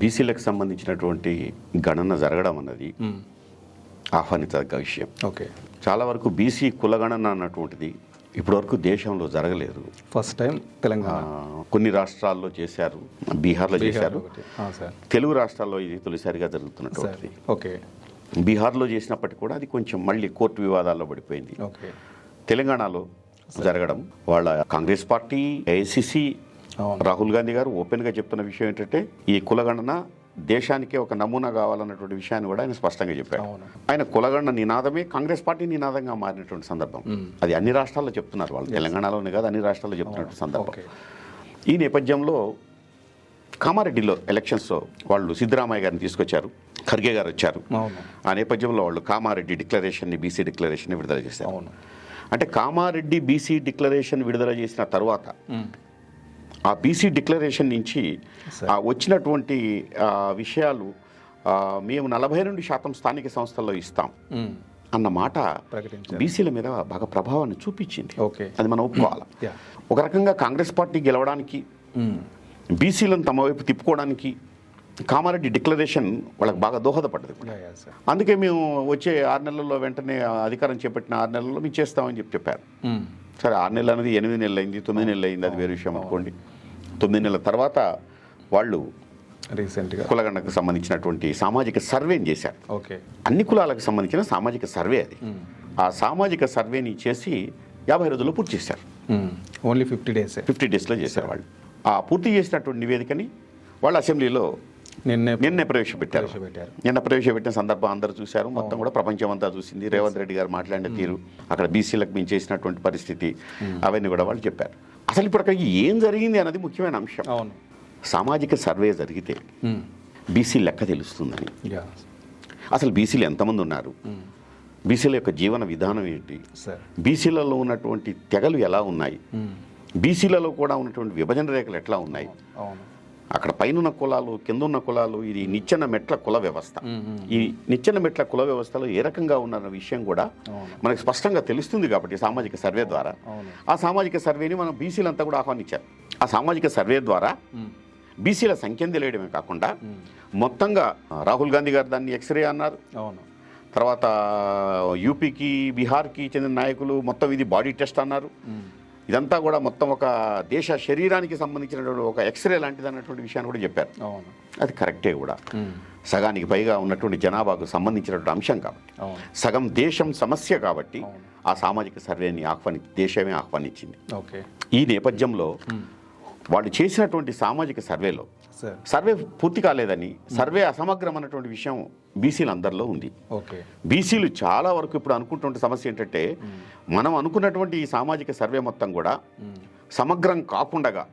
బీసీలకు సంబంధించినటువంటి గణన జరగడం అన్నది. ఆహ్వానించదగ్గ విషయం. ఓకే. చాలా వరకు బీసీ కులగణన అన్నటువంటిది ఇప్పటివరకు దేశంలో జరగలేదు. First time Telangana. కొన్ని రాష్ట్రాల్లో చేశారు బీహార్లో చేశారు. తెలుగు రాష్ట్రాల్లో ఇది తొలిసారిగా సార్ జరుగుతున్నటువంటిది ఓకే. బీహార్లో చేసినప్పటికీ కూడా అది కొంచెం మళ్ళీ కోర్టు వివాదాల్లో పడిపోయింది. ఓకే. తెలంగాణలో జరగడం వాళ్ళ Congress party AICC Rahul Gandhi garu ఓపెన్గా చెప్తున్న విషయం ఏంటంటే ఈ కులగణన దేశానికే ఒక నమూనా కావాలన్నటువంటి విషయాన్ని కూడా ఆయన స్పష్టంగా చెప్పాడు అవును. ఆయన కులగణన నినాదమే కాంగ్రెస్ పార్టీ నినాదంగా మారినటువంటి సందర్భం. అది అన్ని రాష్ట్రాల్లో చెప్తున్నారు వాళ్ళు. తెలంగాణలోనే కాదు అన్ని రాష్ట్రాల్లో చెప్తున్నటువంటి సందర్భం. ఈ నేపథ్యంలో కామారెడ్డిలో ఎలక్షన్స్లో వాళ్ళు సిద్ధరామయ్య గారిని తీసుకొచ్చారు. ఖర్గే గారు వచ్చారు. ఆ నేపథ్యంలో వాళ్ళు కామారెడ్డి డిక్లరేషన్ని బీసీ డిక్లరేషన్ విడుదల చేశారు. అంటే కామారెడ్డి బీసీ డిక్లరేషన్ విడుదల చేసిన తర్వాత. ఆ బీసీ డిక్లరేషన్ నుంచి వచ్చినటువంటి విషయాలు మేము నలభై రెండు శాతం స్థానిక సంస్థల్లో ఇస్తాం. అన్న మాట బీసీల మీద బాగా ప్రభావాన్ని చూపించింది. ఓకే. అది మనం ఒప్పుకోవాలి? ఒక రకంగా కాంగ్రెస్ పార్టీ గెలవడానికి. బీసీలను తమ వైపు తిప్పుకోవడానికి కామారెడ్డి డిక్లరేషన్ వాళ్ళకి బాగా దోహదపడ్డది అందుకే మేము వచ్చే ఆరు నెలల్లో వెంటనే అధికారం చేపట్టిన ఆరు నెలల్లో మేము చేస్తామని చెప్పి చెప్పారు. సరే ఆరు నెలలు అనేది ఎనిమిది నెలలు అయింది తొమ్మిది నెలలు అయింది అది వేరే విషయం అనుకోండి. తొమ్మిది నెలల తర్వాత వాళ్ళు రీసెంట్గా కులగణకు సంబంధించినటువంటి సామాజిక సర్వేని చేశారు. ఓకే. అన్ని కులాలకు సంబంధించిన సామాజిక సర్వే అది. ఆ సామాజిక సర్వేని చేసి యాభై రోజుల్లో పూర్తి చేశారు. ఓన్లీ ఫిఫ్టీ డేసే ఫిఫ్టీ డేస్లో చేశారు వాళ్ళు. ఆ పూర్తి చేసినటువంటి నివేదికని వాళ్ళు అసెంబ్లీలో నిన్నే నిన్నే ప్రవేశపెట్టారు. నిన్న ప్రవేశపెట్టిన సందర్భం అందరూ చూశారు. మొత్తం కూడా ప్రపంచం అంతా చూసింది. రేవంత్ రెడ్డి గారు మాట్లాడిన తీరు అక్కడ బీసీలకు మేము చేసినటువంటి పరిస్థితి అవన్నీ కూడా వాళ్ళు చెప్పారు. అసలు ఇప్పుడు అక్కడికి ఏం జరిగింది అన్నది ముఖ్యమైన అంశం. అవును. సామాజిక సర్వే జరిగితే. బీసీ లెక్క తెలుస్తుందని. అసలు బీసీలు ఎంతమంది ఉన్నారు. బీసీల యొక్క జీవన విధానం ఏంటి? సార్. బీసీలలో ఉన్నటువంటి తెగలు ఎలా ఉన్నాయి. బీసీలలో కూడా ఉన్నటువంటి విభజన రేఖలు ఎట్లా ఉన్నాయి? అక్కడ పైన కులాలు కింద ఉన్న కులాలు ఇది నిచ్చెన మెట్ల కుల వ్యవస్థ. ఈ నిచ్చెన మెట్ల కుల వ్యవస్థలో ఏ రకంగా ఉన్న విషయం కూడా మనకు స్పష్టంగా తెలుస్తుంది కాబట్టి సామాజిక సర్వే ద్వారా ఆ సామాజిక సర్వేని మనం బీసీలంతా కూడా ఆహ్వానించారు ఆ సామాజిక సర్వే ద్వారా. బీసీల సంఖ్యను తెలియడమే కాకుండా. మొత్తంగా రాహుల్ గాంధీ గారు దాన్ని ఎక్స్రే అన్నారు అవును తర్వాత యూపీకి బీహార్కి చెందిన నాయకులు మొత్తం ఇది బాడీ టెస్ట్ అన్నారు. ఇదంతా కూడా మొత్తం ఒక దేశ శరీరానికి సంబంధించినటువంటి ఒక ఎక్స్రే లాంటిది అన్నటువంటి విషయాన్ని కూడా చెప్పారు. అది కరెక్టే కూడా. సగానికి పైగా ఉన్నటువంటి జనాభాకు సంబంధించినటువంటి అంశం కాబట్టి. సగం దేశం సమస్య కాబట్టి. ఆ సామాజిక సర్వేని ఆహ్వాని దేశమే ఆహ్వానించింది. ఈ నేపథ్యంలో. వాళ్ళు చేసినటువంటి సామాజిక సర్వేలో సార్ సర్వే పూర్తి కాలేదని. సర్వే అసమగ్రం అన్నటువంటి విషయం బీసీలు అందరిలో ఉంది. ఓకే. బీసీలు చాలా వరకు ఇప్పుడు అనుకుంటున్న సమస్య ఏంటంటే మనం అనుకున్నటువంటి ఈ సామాజిక సర్వే మొత్తం కూడా మ్మ్. సమగ్రం కాకుండా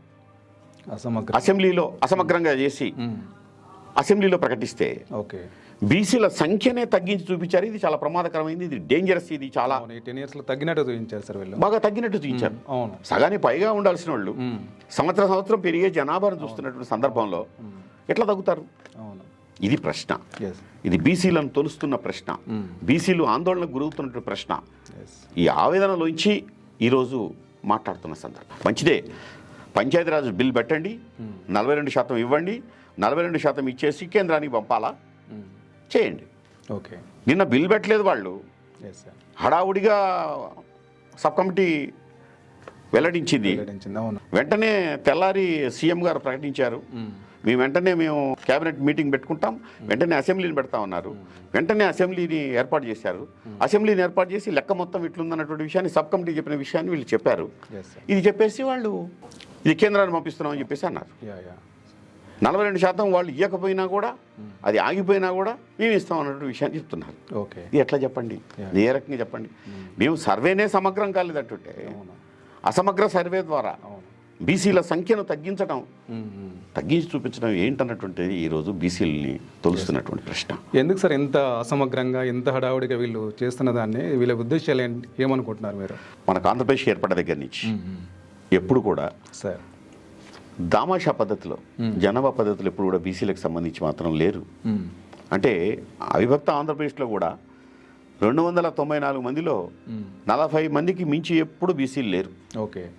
అసమగ్ర అసెంబ్లీలో అసమగ్రంగా చేసి. అసెంబ్లీలో ప్రకటిస్తే ఓకే. బీసీల సంఖ్యనే తగ్గించి చూపించారు. ఇది చాలా ప్రమాదకరమైంది. ఇది డేంజరస్ ఇది చాలా టెన్ ఇయర్స్లో తగ్గినట్టు చూపించారు సార్ వీళ్ళు. బాగా తగ్గినట్టు చూపించారు. అవును. సగానికి పైగా ఉండాల్సిన వాళ్ళు. సంవత్సరం సంవత్సరం పెరిగే జనాభాను చూస్తున్నటువంటి సందర్భంలో. ఎట్లా తగ్గుతారు? అవును. ఇది ప్రశ్న. ఇది బీసీలను తొలుస్తున్న ప్రశ్న. బీసీలు ఆందోళనకు గురవుతున్నటువంటి ప్రశ్న. ఈ ఆవేదనలోంచి ఈరోజు మాట్లాడుతున్న సందర్భం. మంచిదే. పంచాయతీరాజ్ బిల్ పెట్టండి. నలభై రెండు శాతం ఇవ్వండి. నలభై రెండు శాతం ఇచ్చేసి కేంద్రానికి పంపాలా. చేయండి. ఓకే. నిన్న బిల్ పెట్టలేదు వాళ్ళు. హడావుడిగా సబ్ కమిటీ వెల్లడించింది. వెంటనే తెల్లారి సీఎం గారు ప్రకటించారు. మ్మ్. వెంటనే మేము కేబినెట్ మీటింగ్ పెట్టుకుంటాం. వెంటనే అసెంబ్లీని పెడతామన్నారు వెంటనే అసెంబ్లీని ఏర్పాటు చేశారు. అసెంబ్లీని ఏర్పాటు చేసి లెక్క మొత్తం ఇట్లుందన్నటువంటి విషయాన్ని సబ్ కమిటీ చెప్పిన విషయాన్ని వీళ్ళు చెప్పారు. ఇది చెప్పేసి వాళ్ళు ఇది కేంద్రాన్ని పంపిస్తున్నామని చెప్పేసి అన్నారు. నలభై రెండు శాతం వాళ్ళు ఇవ్వకపోయినా కూడా అది ఆగిపోయినా కూడా మేము ఇస్తాం అన్నటువంటి విషయాన్ని చెప్తున్నారు. ఓకే. ఇది ఎట్లా చెప్పండి? ఏ రకంగా చెప్పండి? మేము సర్వేనే సమగ్రం కాలేదంటుంటే అసమగ్ర సర్వే ద్వారా బీసీల సంఖ్యను తగ్గించడం. తగ్గించి చూపించడం ఏంటన్నటువంటిది ఈరోజు బీసీలని తొలుస్తున్నటువంటి ప్రశ్న. ఎందుకు సార్ ఎంత అసమగ్రంగా ఎంత హడావుడిగా వీళ్ళు చేస్తున్న దాన్ని? వీళ్ళ ఉద్దేశాలు ఏమనుకుంటున్నారు మీరు? మనకు ఆంధ్రప్రదేశ్ ఏర్పడ్డ దగ్గర నుంచి ఎప్పుడు కూడా సార్. దామాషా పద్ధతిలో జనాభా పద్ధతిలో ఎప్పుడు కూడా బీసీలకు సంబంధించి మాత్రం లేరు. అంటే అవిభక్త ఆంధ్రప్రదేశ్లో కూడా రెండు వందల తొంభై నాలుగు మందిలో నలభై మందికి మించి ఎప్పుడు బీసీలు లేరు. ఓకే.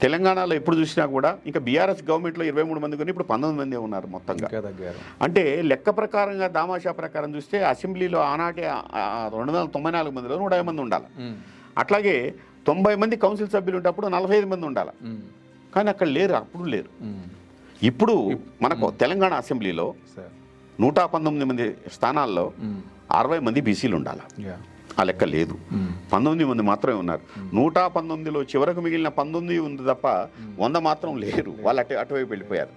తెలంగాణలో ఎప్పుడు చూసినా కూడా ఇంకా బీఆర్ఎస్ గవర్నమెంట్లో ఇరవై మూడు మంది కొన్ని ఇప్పుడు పంతొమ్మిది మంది ఉన్నారు మొత్తంగా. అంటే లెక్క ప్రకారంగా దామాషా ప్రకారం చూస్తే అసెంబ్లీలో ఆనాటి రెండు వందల తొంభై నాలుగు మందిలో నూట మంది ఉండాలి. అట్లాగే తొంభై మంది కౌన్సిల్ సభ్యులు ఉంటప్పుడు నలభై ఐదు మంది ఉండాలి. కానీ అక్కడ లేరు అప్పుడు లేరు. ఇప్పుడు మనకు తెలంగాణ అసెంబ్లీలో నూట పంతొమ్మిది మంది స్థానాల్లో అరవై మంది బీసీలు ఉండాలి? ఆ లెక్క లేదు. పంతొమ్మిది మంది మాత్రమే ఉన్నారు. నూట పంతొమ్మిదిలో చివరకు మిగిలిన పంతొమ్మిది ఉంది తప్ప వంద మాత్రం లేరు. వాళ్ళు అటు అటువైపు వెళ్ళిపోయారు.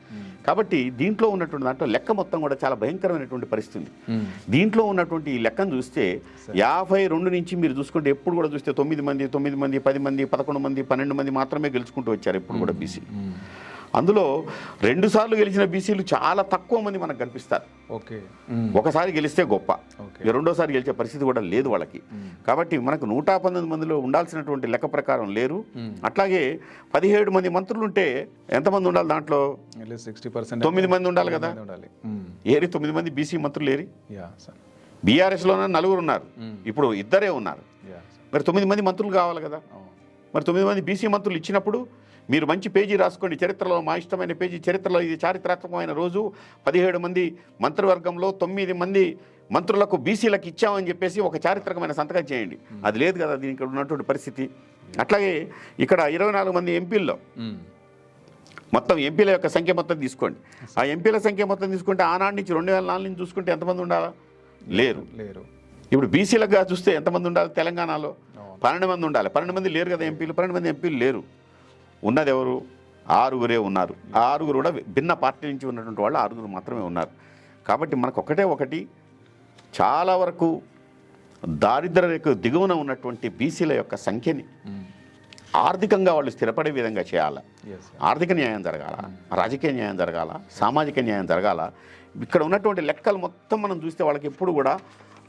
కాబట్టి దీంట్లో ఉన్నటువంటి దాంట్లో లెక్క మొత్తం కూడా చాలా భయంకరమైనటువంటి పరిస్థితి దీంట్లో ఉన్నటువంటి ఈ లెక్కను చూస్తే యాభై రెండు నుంచి మీరు చూసుకుంటే ఎప్పుడు కూడా చూస్తే తొమ్మిది మంది తొమ్మిది మంది పది మంది పదకొండు మంది పన్నెండు మంది మాత్రమే గెలుచుకుంటూ వచ్చారు ఎప్పుడు కూడా బీసీ. అందులో రెండు సార్లు గెలిచిన బీసీలు చాలా తక్కువ మంది మనకు కనిపిస్తారు. ఓకే. ఒకసారి గెలిస్తే గొప్ప. రెండోసారి గెలిచే పరిస్థితి కూడా లేదు వాళ్ళకి. కాబట్టి మనకు నూట పంతొమ్మిది మందిలో ఉండాల్సినటువంటి లెక్క ప్రకారం లేరు. అట్లాగే పదిహేడు మంది మంత్రులు ఉంటే ఎంతమంది ఉండాలి దాంట్లో? తొమ్మిది మంది ఉండాలి కదా? ఏరి తొమ్మిది మంది బీసీ మంత్రులు ఏరి? Yeah sir. బీఆర్ఎస్లోనే నలుగురు ఉన్నారు. ఇప్పుడు ఇద్దరే ఉన్నారు. మరి తొమ్మిది మంది మంత్రులు కావాలి కదా. మరి తొమ్మిది మంది బీసీ మంత్రులు ఇచ్చినప్పుడు మీరు మంచి పేజీ రాసుకోండి. చరిత్రలో మా ఇష్టమైన పేజీ చరిత్రలో ఇది చారిత్రాత్మకమైన రోజు. పదిహేడు మంది మంత్రివర్గంలో తొమ్మిది మంది మంత్రులకు బీసీలకు ఇచ్చామని చెప్పేసి ఒక చారిత్రకమైన సంతకం చేయండి. అది లేదు కదా దీనికి ఉన్నటువంటి పరిస్థితి. అట్లాగే ఇక్కడ ఇరవై నాలుగు మంది ఎంపీల్లో మొత్తం ఎంపీల యొక్క సంఖ్య మొత్తం తీసుకోండి. ఆ ఎంపీల సంఖ్య మొత్తం తీసుకుంటే ఆనాటి నుంచి రెండు వేల నాలుగు నుంచి చూసుకుంటే ఎంతమంది ఉండాలా? లేరు. లేరు. ఇప్పుడు బీసీలుగా చూస్తే ఎంతమంది ఉండాలి తెలంగాణలో. పన్నెండు మంది ఉండాలి. పన్నెండు మంది లేరు కదా ఎంపీలు. పన్నెండు మంది ఎంపీలు లేరు. ఉన్నది ఎవరు ఆరుగురే ఉన్నారు. ఆ ఆరుగురు కూడా భిన్న పార్టీ నుంచి ఉన్నటువంటి వాళ్ళు ఆరుగురు మాత్రమే ఉన్నారు. కాబట్టి మనకు ఒకటే ఒకటి చాలా వరకు దారిద్ర రేఖ దిగువన ఉన్నటువంటి బీసీల యొక్క సంఖ్యని ఉమ్, ఆర్థికంగా వాళ్ళు స్థిరపడే విధంగా చేయాలి. ఆర్థిక న్యాయం జరగాల? రాజకీయ న్యాయం జరగాల? సామాజిక న్యాయం జరగాల? ఇక్కడ ఉన్నటువంటి లెక్కలు మొత్తం మనం చూస్తే వాళ్ళకి ఎప్పుడు కూడా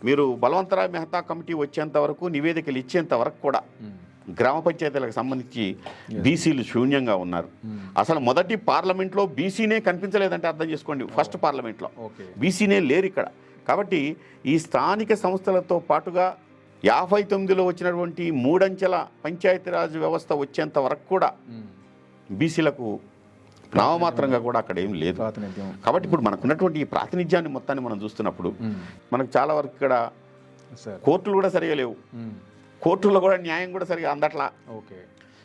మీరు బలవంతరాయ్ మెహతా కమిటీ వచ్చేంత వరకు నివేదికలు ఇచ్చేంత వరకు కూడా ఉమ్, గ్రామ పంచాయతీలకు సంబంధించి బీసీలు శూన్యంగా ఉన్నారు. అసలు మొదటి పార్లమెంట్లో బీసీనే కనిపించలేదంటే అర్థం చేసుకోండి. ఫస్ట్ పార్లమెంట్లో బీసీనే లేరు ఇక్కడ. కాబట్టి ఈ స్థానిక సంస్థలతో పాటుగా యాభై తొమ్మిదిలో వచ్చినటువంటి మూడంచెల పంచాయతీరాజ్ వ్యవస్థ వచ్చేంత వరకు కూడా బీసీలకు నామమాత్రంగా కూడా అక్కడ ఏం లేదు. కాబట్టి ఇప్పుడు మనకున్నటువంటి ఈ ప్రాతినిధ్యాన్ని మొత్తాన్ని మనం చూస్తున్నప్పుడు మనకు చాలా వరకు ఇక్కడ కోర్టులు కూడా సరిగా లేవు. కోర్టుల్లో కూడా న్యాయం కూడా సరిగా అందట్లా. ఓకే.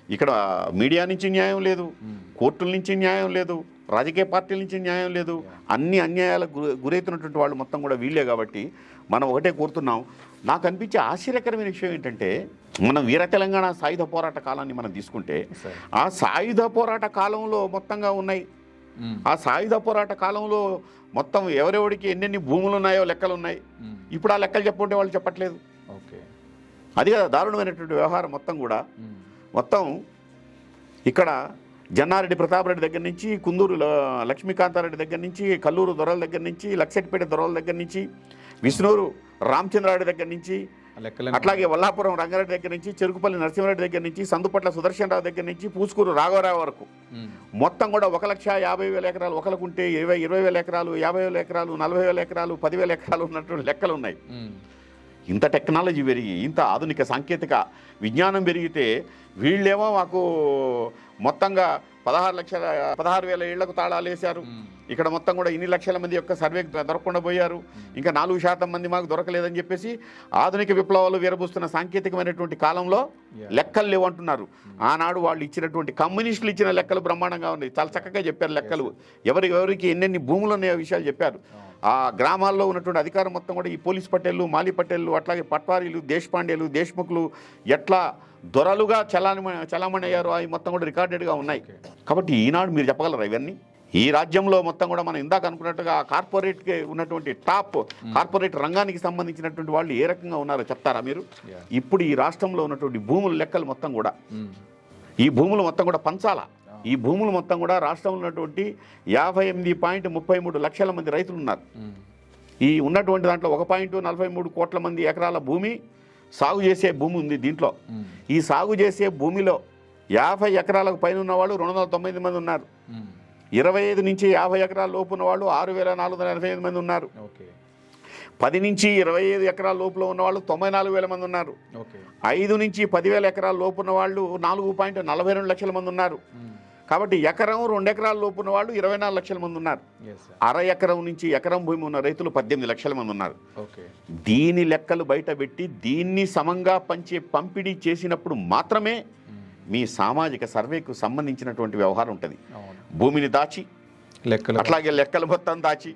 ఇక్కడ మీడియా నుంచి న్యాయం లేదు కోర్టుల నుంచి న్యాయం లేదు రాజకీయ పార్టీల నుంచి న్యాయం లేదు అన్ని అన్యాయాలకు గురి- గురవుతున్నటువంటి వాళ్ళు మొత్తం కూడా వీళ్ళే కాబట్టి మనం ఒకటే కోరుతున్నాం. నాకు అనిపించే ఆశ్చర్యకరమైన విషయం ఏంటంటే మనం వీర తెలంగాణ సాయుధ పోరాట కాలాన్ని మనం తీసుకుంటే ఆ సాయుధ పోరాట కాలంలో మొత్తంగా ఉన్నాయి. ఆ సాయుధ పోరాట కాలంలో మొత్తం ఎవరెవడికి ఎన్నెన్ని భూములు ఉన్నాయో లెక్కలు ఉన్నాయి ఇప్పుడు ఆ లెక్కలు చెప్పుకుంటే వాళ్ళు చెప్పట్లేదు. అది కదా దారుణమైనటువంటి వ్యవహారం మొత్తం కూడా. మొత్తం ఇక్కడ జన్నారెడ్డి ప్రతాపరెడ్డి దగ్గర నుంచి కుందూరు లక్ష్మీకాంతారెడ్డి దగ్గర నుంచి కల్లూరు దొరల దగ్గర నుంచి లక్షెట్పేట దొరల దగ్గర నుంచి విష్ణూరు రామచంద్రారెడ్డి దగ్గర నుంచి అట్లాగే వల్లాపురం రంగారెడ్డి దగ్గర నుంచి చెరుకుపల్లి నరసింహారెడ్డి దగ్గర నుంచి సందుపట్ల సుదర్శన్ రావు దగ్గర నుంచి పూసుకూరు రాఘవరావు వరకు. మొత్తం కూడా ఒక లక్ష యాభై వేల ఎకరాలు ఒకరికుంటే ఇరవై ఇరవై వేల ఎకరాలు యాభై వేల ఎకరాలు నలభై వేల ఎకరాలు పదివేల ఎకరాలు ఉన్నటువంటి లెక్కలు ఉన్నాయి. ఇంత టెక్నాలజీ పెరిగి ఇంత ఆధునిక సాంకేతిక విజ్ఞానం పెరిగితే వీళ్ళేమో మాకు మొత్తంగా పదహారు లక్షల పదహారు వేల ఇళ్ళకు తాళాలు వేశారు. ఇక్కడ మొత్తం కూడా ఇన్ని లక్షల మంది యొక్క సర్వే దొరకకుండా పోయారు. ఇంకా నాలుగు శాతం మంది మాకు దొరకలేదని చెప్పేసి ఆధునిక విప్లవాలు వీరబూస్తున్న సాంకేతికమైనటువంటి కాలంలో. లెక్కలు లేవంటున్నారు ఆనాడు వాళ్ళు ఇచ్చినటువంటి కమ్యూనిస్టులు ఇచ్చిన లెక్కలు బ్రహ్మాండంగా ఉన్నాయి. చాలా చక్కగా చెప్పారు లెక్కలు. ఎవరి ఎవరికి ఎన్నెన్ని భూములు ఉన్నాయో విషయాలు చెప్పారు. ఆ గ్రామాల్లో ఉన్నటువంటి అధికారం మొత్తం కూడా ఈ పోలీస్ పటేళ్ళు మాలి పటేళ్ళు అట్లాగే పట్వారీలు దేశపాండేలు దేశ్ముఖులు ఎట్లా దొరలుగా చలామణి చలామణి అయ్యారు అవి మొత్తం కూడా రికార్డెడ్గా ఉన్నాయి. కాబట్టి ఈనాడు మీరు చెప్పగలరా ఇవన్నీ? ఈ రాజ్యంలో మొత్తం కూడా మనం ఇందాక అనుకున్నట్టుగా కార్పొరేట్కి ఉన్నటువంటి టాప్ కార్పొరేట్ రంగానికి సంబంధించినటువంటి వాళ్ళు ఏ రకంగా ఉన్నారో చెప్తారా మీరు. ఇప్పుడు ఈ రాష్ట్రంలో ఉన్నటువంటి భూముల లెక్కలు మొత్తం కూడా ఈ భూములు మొత్తం కూడా పంచాలా? ఈ భూములు మొత్తం కూడా రాష్ట్రంలో ఉన్నటువంటి యాభై ఎనిమిది పాయింట్ ముప్పై మూడు లక్షల మంది రైతులు ఉన్నారు ఈ ఉన్నటువంటి దాంట్లో ఒక పాయింట్ నలభై మూడు కోట్ల మంది ఎకరాల భూమి సాగు చేసే భూమి ఉంది దీంట్లో. ఈ సాగు చేసే భూమిలో యాభై ఎకరాలకు పైన ఉన్నవాళ్ళు రెండు వందల తొమ్మిది మంది ఉన్నారు. ఇరవై ఐదు నుంచి యాభై ఎకరాల లోపు ఉన్న వాళ్ళు ఆరు వేల నాలుగు వందల ఎనభై ఐదు మంది ఉన్నారు. పది నుంచి ఇరవై ఐదు ఎకరాల లోపల ఉన్న వాళ్ళు తొంభై నాలుగు వేల మంది ఉన్నారు. ఐదు నుంచి పదివేల ఎకరాల లోపు ఉన్న వాళ్ళు నాలుగు పాయింట్ నలభై రెండు లక్షల మంది ఉన్నారు. కాబట్టి ఎకరం రెండు ఎకరాల లోపు ఉన్న వాళ్ళు ఇరవై నాలుగు లక్షల మంది ఉన్నారు. అర ఎకరం నుంచి ఎకరం భూమి ఉన్న రైతులు పద్దెనిమిది లక్షల మంది ఉన్నారు. ఓకే దీని లెక్కలు బయటపెట్టి దీన్ని సమంగా పంచే పంపిణీ చేసినప్పుడు మాత్రమే మీ సామాజిక సర్వేకు సంబంధించినటువంటి వ్యవహారం ఉంటుంది. భూమిని దాచి లెక్కలు అట్లాగే లెక్కలు మొత్తం దాచి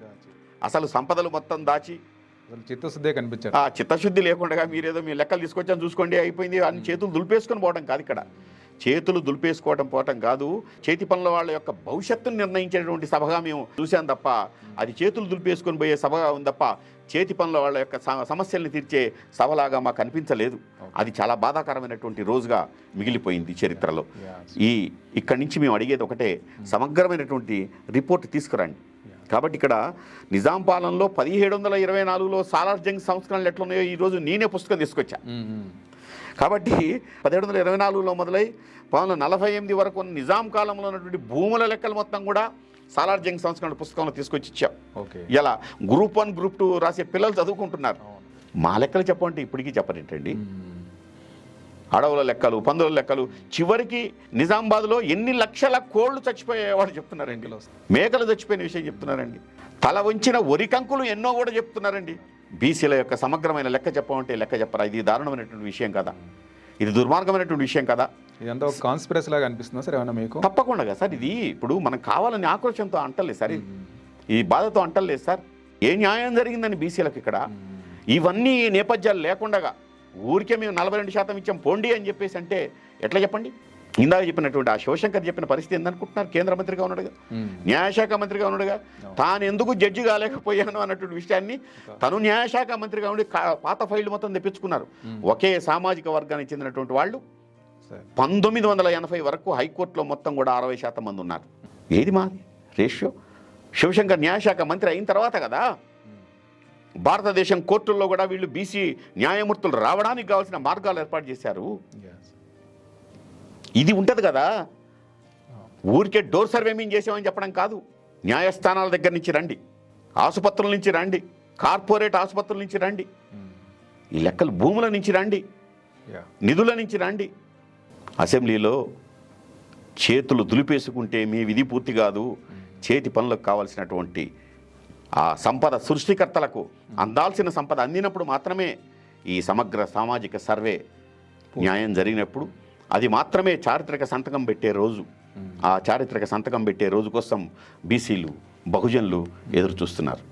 అసలు సంపదలు మొత్తం దాచి. చిత్తశుద్ధే కనిపించారు ఆ చిత్తశుద్ధి లేకుండా మీరేదో మీ లెక్కలు తీసుకొచ్చాను చూసుకోండి అయిపోయింది అని చేతులు దులిపేసుకొని పోవడం కాదు ఇక్కడ. చేతులు దులిపేసుకోవడం పోవటం కాదు. చేతి పనుల వాళ్ళ యొక్క భవిష్యత్తును నిర్ణయించేటువంటి సభగా మేము చూసాం తప్ప అది చేతులు దులిపేసుకొని పోయే సభగా ఉంది తప్ప చేతి పనుల వాళ్ళ యొక్క సమస్యల్ని తీర్చే సభలాగా మాకు అనిపించలేదు అది చాలా బాధాకరమైనటువంటి రోజుగా మిగిలిపోయింది చరిత్రలో. ఈ ఇక్కడి నుంచి మేము అడిగేది ఒకటే సమగ్రమైనటువంటి రిపోర్ట్ తీసుకురండి. కాబట్టి ఇక్కడ నిజాం పాలనలో పదిహేడు వందల ఇరవై నాలుగులో సాలార్ జంగ్ సంస్కరణలు ఎట్లున్నాయో ఈరోజు నేనే పుస్తకం తీసుకొచ్చా. కాబట్టి పదిహేడు వందల ఇరవై నాలుగులో మొదలై పంతొమ్మిది వందల నలభై ఎనిమిది వరకు నిజాం కాలంలో ఉన్నటువంటి భూముల లెక్కలు మొత్తం కూడా సాలార్ జంగ్ సంస్కరణ పుస్తకంలో తీసుకొచ్చి ఇచ్చాం. ఓకే. ఇలా గ్రూప్ వన్ గ్రూప్ టూ రాసే పిల్లలు చదువుకుంటున్నారు. మా లెక్కలు చెప్పంటే ఇప్పటికీ చెప్పరేంటండి? అడవుల లెక్కలు పందుల లెక్కలు చివరికి నిజామాబాద్లో ఎన్ని లక్షల కోళ్ళు చచ్చిపోయేవాడు చెప్తున్నారండి. మేకలు చచ్చిపోయిన విషయం చెప్తున్నారండి. తల వంచిన వరికంకులు ఎన్నో కూడా చెప్తున్నారండి. బీసీల యొక్క సమగ్రమైన లెక్క చెప్పమంటే లెక్క చెప్పరా? ఇది దారుణమైనటువంటి విషయం కదా. ఇది దుర్మార్గమైనటువంటి విషయం కదా. ఇదంతా ఒక కాన్స్పిరసీ లాగా అనిపిస్తుందా సార్ ఏమన్నా మీకు? తప్పకుండా సార్. ఇది ఇప్పుడు మనం కావాలని ఆక్రోశంతో అంటలేదు సార్. ఈ బాధతో అంటలేదు సార్. ఏ న్యాయం జరిగిందని బీసీలకు ఇక్కడ? ఇవన్నీ నేపథ్యాలు లేకుండా ఊరికే మేము నలభై రెండు శాతం ఇచ్చాం పోండి అని చెప్పేసి అంటే ఎట్లా చెప్పండి? ఇందాక చెప్పినటువంటి ఆ శివశంకర్ చెప్పిన పరిస్థితి ఏందనుకుంటున్నారు? కేంద్ర మంత్రిగా ఉన్నాడుగా. న్యాయశాఖ మంత్రిగా ఉన్నాడుగా తాను ఎందుకు జడ్జి కాలేకపోయాను అన్నటువంటి విషయాన్ని తను న్యాయశాఖ మంత్రిగా ఉండి పాత ఫైళ్ళు మొత్తం తెప్పించుకున్నారు. ఒకే సామాజిక వర్గానికి చెందినటువంటి వాళ్ళు పంతొమ్మిది వందల ఎనభై వరకు హైకోర్టులో మొత్తం కూడా అరవై శాతం మంది ఉన్నారు. ఏది మాది? రేషియో? శివశంకర్ న్యాయశాఖ మంత్రి అయిన తర్వాత కదా. భారతదేశం కోర్టుల్లో కూడా వీళ్ళు బీసీ న్యాయమూర్తులు రావడానికి కావాల్సిన మార్గాలు ఏర్పాటు చేశారు. ఇది ఉంటుంది కదా. ఊరికే డోర్ సర్వే మేము చేసామని చెప్పడం కాదు. న్యాయస్థానాల దగ్గర నుంచి రండి. ఆసుపత్రుల నుంచి రండి. కార్పొరేట్ ఆసుపత్రుల నుంచి రండి. ఈ లెక్కలు భూముల నుంచి రండి. నిధుల నుంచి రండి. అసెంబ్లీలో చేతులు దులిపేసుకుంటే మీ విధి పూర్తి కాదు. చేతి పనులకు కావలసినటువంటి ఆ సంపద సృష్టికర్తలకు అందాల్సిన సంపద అందినప్పుడు మాత్రమే ఈ సమగ్ర సామాజిక సర్వే న్యాయం జరిగినప్పుడు అది మాత్రమే చారిత్రక సంతకం పెట్టే రోజు. ఆ చారిత్రక సంతకం పెట్టే రోజు కోసం బీసీలు బహుజనులు ఎదురు చూస్తున్నారు.